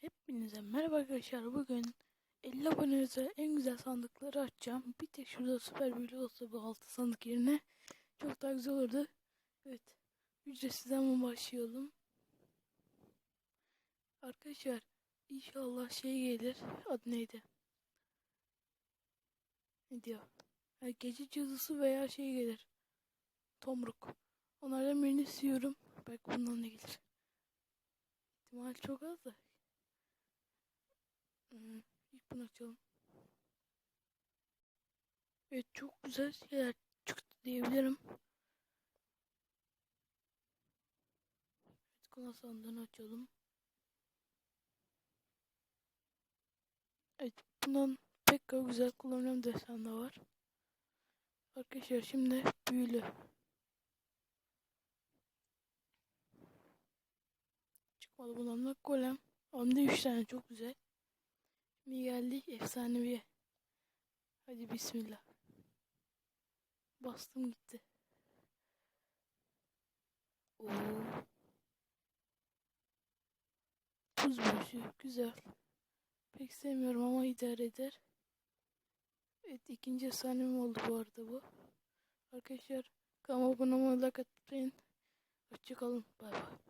Hepinize merhaba arkadaşlar. Bugün 50 abonenize en güzel sandıkları açacağım. Bir tek şurada süper büyülü olsa bu altı sandık yerine çok daha güzel olurdu. Evet. Ücretsiz hemen başlayalım. Arkadaşlar inşallah şey gelir. Adı neydi? Ne diyor? Ha, gece cadısı veya şey gelir. Tomruk. Onlardan birini istiyorum. Belki bundan da gelir. İhtimal çok az da. Hmm, ilk bunu açalım. Evet çok güzel şeyler çıktı diyebilirim. Evet kola açalım. Evet bundan pek de güzel kullanılan desen de var. Arkadaşlar şimdi büyülü. Çıkmadı bundan da golem. Hem de 3 tane çok güzel. Şimdi geldik efsaneviye. Hadi bismillah. Bastım gitti. Oo. Tuz büyüsü güzel. Pek sevmiyorum ama idare eder. Evet ikinci efsanem oldu bu arada bu. Arkadaşlar kanalıma abone olmayı like atmayın. Hoşçakalın. Bay bay.